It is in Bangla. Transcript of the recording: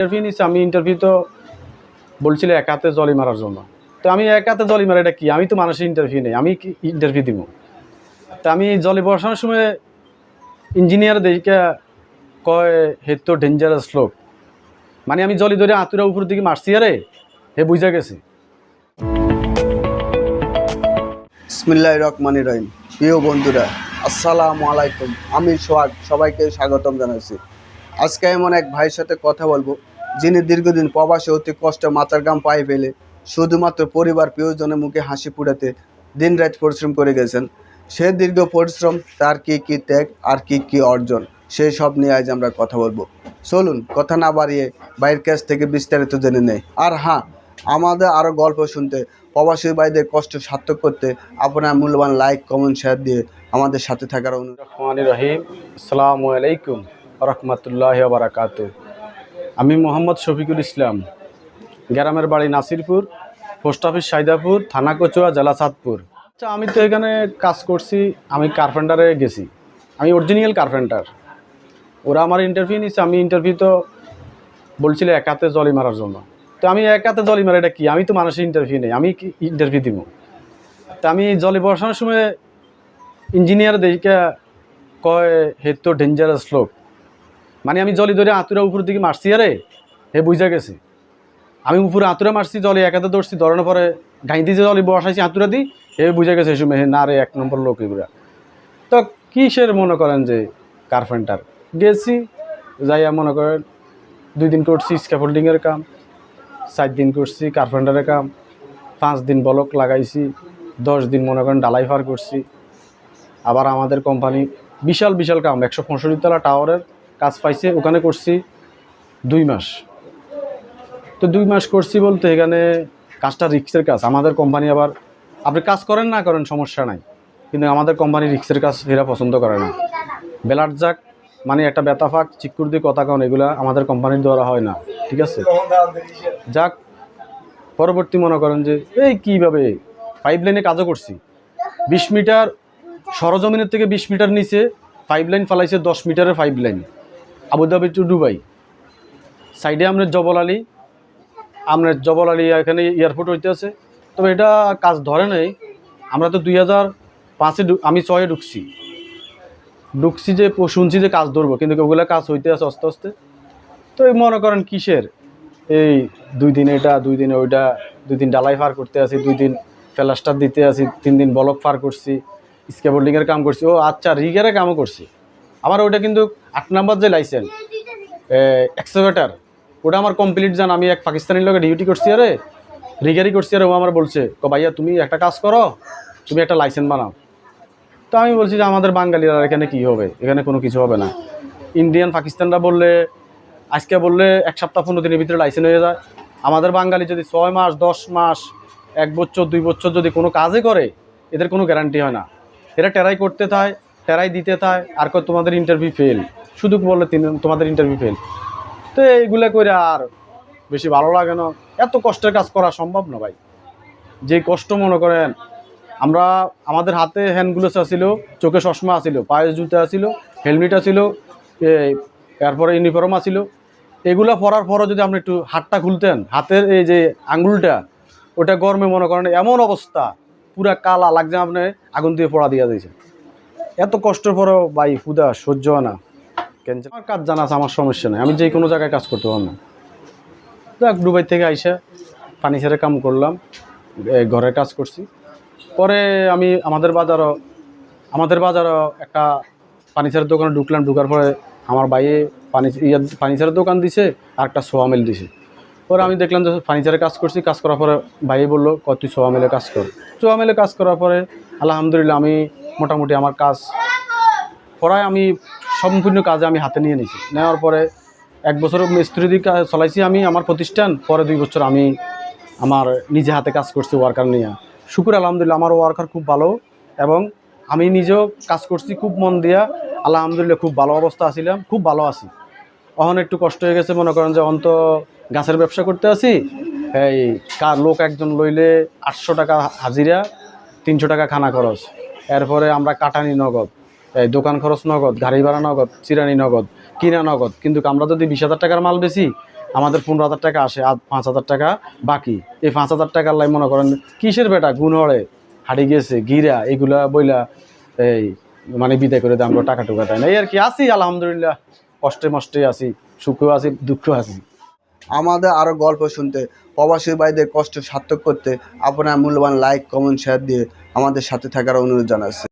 ইন্টারভিউ নিচ্ছে আমি ইন্টারভিউ তো বলছিল এক হাতে জলি মারার জন্য। তো আমি এক হাতে জলি মারা, এটা কি? আমি তো মানুষের ইন্টারভিউ নেই, আমি ইন্টারভিউ দিব? তা আমি জলে বসানোর সময় ইঞ্জিনিয়ার দেখে কয়, হে তো ডেঞ্জারাস লোক। মানে আমি জলি ধরে আতুরা উপর দিকে মারছি, আরে? হে বুঝা গেছে। বিসমিল্লাহ রহমান রহিম। প্রিয় বন্ধুরা, আসসালামু আলাইকুম। আমি সোহাগ, সবাইকে স্বাগতম জানাচ্ছি। আজকে এমন এক ভাইয়ের সাথে কথা বলব। যিনি দীর্ঘদিন প্রবাসে অতি কষ্টে মাথার গাম পায়ে ফেলে শুধুমাত্র পরিবার প্রিয়জনের মুখে হাসি ফুটাতে দিনরাত পরিশ্রম করে গেছেন, সে দীর্ঘ পরিশ্রম তার কি কি ত্যাগ আর কি কি অর্জন, সেই সব নিয়ে আজ আমরা কথা বলব। চলুন, কথা না বাড়িয়ে বাইরের কাছ থেকে বিস্তারিত জেনে নেই। আর হ্যাঁ আমাদের আরও গল্প শুনতে, প্রবাসী ভাইদের কষ্ট সার্থক করতে আপনার মূল্যবান লাইক কমেন্ট শেয়ার দিয়ে আমাদের সাথে থাকার অনুরোধ। রহমান রহিম। আসসালামু আলাইকুম। রহমতুল্লাহ বারাকাত আমি মোহাম্মদ শফিকুল ইসলাম। গ্রামের বাড়ি নাসিরপুর, পোস্ট অফিস সাইদাপুর, থানা কচুয়া, জেলা চাঁদপুর আচ্ছা আমি তো এখানে কাজ করছি, আমি কার্পেন্টারে গেছি। আমি অরিজিনাল কার্পেন্টার। ওরা আমার ইন্টারভিউ নিচ্ছে আমি ইন্টারভিউ তো বলছিল এক হাতে জলি মারার জন্য। তো আমি এক হাতে জলি মারা এটা কি? আমি তো মানুষের ইন্টারভিউ নেই, আমি কি ইন্টারভিউ দিব? তা আমি জলে বসানোর সময় ইঞ্জিনিয়ার দেখে কয়, হে তো ডেঞ্জারাস লোক। মানে আমি জলে ধরে আতুরা উপর দিকে মারছি, আরে? হে, বুঝা গেছে। আমি উপরে আতুরা মারছি, জলে একাতে ধরছি, ধরানোর পরে গাই দিয়ে জলে বসাইছি আতুরা দিই হে, বুঝা গেছে এসব হে না রে, এক নম্বর লোক এগুলা। তো কিসের মনে করেন যে কার্পেন্টার গেছি, যাইয়া মনে করেন, দুই দিন করছি স্ক্যাফোল্ডিংয়ের কাম, চার দিন করছি কার্পেন্টারের কাম, পাঁচ দিন বলক লাগাইছি, দশ দিন মনে করেন ডালাই ফার করছি। আবার আমাদের কোম্পানি বিশাল বিশাল কাম, একশো পঁয়ষট্টি তলা টাওয়ারের কাজ পাইছে, ওখানে করছি দুই মাস। তো দুই মাস করছি বলতে এখানে কাজটা রিক্সের কাজ, আমাদের কোম্পানি আবার, আপনি কাজ করেন না করেন, সমস্যা নাই। কিন্তু আমাদের কোম্পানি রিক্সের কাজ এরা পছন্দ করে না। বেলার যাক মানে একটা ব্যথা বেতাফাক চিকুর দিয়ে কথা কন, এগুলা আমাদের কোম্পানির দ্বারা হয় না, ঠিক আছে? যাক, পরবর্তী মনে করেন যে, এই কীভাবে? পাইপ লাইনে কাজও করছি। বিশ মিটার, সরজমিনের থেকে বিশ মিটার নিচে পাইপ লাইন ফালাইছে দশ মিটারের pipeline. Abu Dhabi to Dubai. সাইডে আমরা জবল আলী, আমরা জবল আলী এখানে এয়ারপোর্ট হইতে আছে। তবে এটা কাজ ধরে নাই। আমরা তো দুই হাজার পাঁচে আমি ছয়ে ঢুকছি। ঢুকছি যে শুনছি যে কাজ ধরবো, কিন্তু ওগুলো কাজ হইতে আছে আস্তে আস্তে। তো এই মনে করেন কিসের? এই দুই দিন এটা, দুই দিন ওইটা, দুই দিন ডালাই ফার করতে আছি, দুই দিন প্লাস্টার দিতে আছি, তিন দিন বলক ফার করছি স্কেবোল্ডিংয়ের কাম করছি। ও আচ্ছা রিগের কামও করছি। আমার ওইটা কিন্তু আট নাম্বার যে লাইসেন্স এক্সোভেটার ওটা আমার কমপ্লিট জান, আমি এক পাকিস্তানির লোকে ডিউটি করছি, আরে, রিগারি করছি, আরে, ও আমার বলছে, ক ভাইয়া, তুমি একটা কাজ করো, তুমি একটা লাইসেন্স বানাও। তো আমি বলছি যে, আমাদের বাঙালিরা এখানে কি হবে? এখানে কোনো কিছু হবে না। ইন্ডিয়ান পাকিস্তানরা বললে, আজকে বললে এক সপ্তাহ পনেরো দিনের ভিতরে লাইসেন্স হয়ে যায়। আমাদের বাঙালি যদি ছয় মাস, দশ মাস, এক বছর, দুই বছর যদি কোনো কাজে করে, এদের কোনো গ্যারান্টি হয় না। এরা টেরাই করতে থায় টেরাই দিতে থায় আর কয় তোমাদের ইন্টারভিউ ফেল শুধু বললে, তিন, তোমাদের ইন্টারভিউ ফেল তো এইগুলা করে আর বেশি ভালো লাগে না। এত কষ্টের কাজ করা সম্ভব না ভাই। যে কষ্ট মনে করেন, আমরা, আমাদের হাতে হ্যান্ড হ্যান্ডগুলো ছিল চোখে চশমা আছিল পায়ে জুতা আছিল হেলমেট এই এরপরে ইউনিফর্ম আছিল। এগুলো পরার পরও যদি আপনি একটু হাতটা খুলতেন, হাতের এই যে আঙ্গুলটা, ওটা গরমে মনে করেন এমন অবস্থা, পুরা কালা, লাগছে আপনি আগুন দিয়ে পড়া দিয়ে দিয়েছেন। এত কষ্টের পরেও ভাই হুদা, সহ্য হয় না। যে- আমার কাজ জানা আছে, আমার সমস্যা নেই। আমি যে কোনো জায়গায় কাজ করতে পারব না। দুবাই থেকে আইসা ফার্নিচারের কাম করলাম ঘরের কাজ করছি। পরে আমি আমাদের বাজারও আমাদের বাজারও একটা ফার্নিচারের দোকানে ঢুকলাম। ঢুকার পরে আমার বাইয়ে পানি ইয়ার ফার্নিচারের দোকান দিছে আর একটা সোয়া মিল দিছে। পরে আমি দেখলাম যে ফার্নিচারের কাজ করছি। কাজ করার পরে ভাইয়ে বলল কত তুই সোয়া মিলে কাজ কর। সোয়া মিলে কাজ করার পরে আলহামদুলিল্লাহ আমি মোটামুটি আমার কাজ পড়ায় আমি সম্পূর্ণ কাজে আমি হাতে নিয়ে নিয়েছি। নেওয়ার পরে এক বছর মিস্ত্রি দিয়ে কাজ চলাইছি আমি, আমার প্রতিষ্ঠান, পরে দুই বছর আমি আমার নিজে হাতে কাজ করছি ওয়ার্কার নিয়ে। শুকুর আলহামদুলিল্লাহ, আমার ওয়ার্কার খুব ভালো এবং আমি নিজেও কাজ করছি খুব মন দিয়া। আলহামদুলিল্লাহ খুব ভালো অবস্থা আছিলাম, খুব ভালো আছি। এখন একটু কষ্ট হয়ে গেছে, মনে করেন যে অন্ত গাছের ব্যবসা করতে আছি। এই কার লোক একজন লইলে আটশো টাকা হাজিরা, তিনশো টাকা খানা খরচ। এরপরে আমরা কাটানি নগদ, এই দোকান খরচ নগদ, গাড়ি ভাড়া নগদ, চিরানি নগদ, কিনা নগদ। কিন্তু আমরা যদি বিশ হাজার টাকার মাল বেশি আমাদের পনেরো হাজার টাকা আসে, আর পাঁচ হাজার টাকা বাকি। এই পাঁচ হাজার টাকার লাই মনে করেন, কিসের বেটা? গুণ হড়ে গেছে, গিরা, এগুলা বইলা এই মানে বিদায় করে দেয়, আমরা টাকা টুকা দেয় না। এই আর কি, আছি, আলহামদুলিল্লাহ। কষ্টে মষ্টে আছি, সুখেও আছি, দুঃখেও আছি। আমাদের আরও গল্প শুনতে, প্রবাসী ভাইদের কষ্ট সার্থক করতে আপনার মূল্যবান লাইক কমেন্ট শেয়ার দিয়ে আমাদের সাথে থাকার অনুরোধ জানাচ্ছি।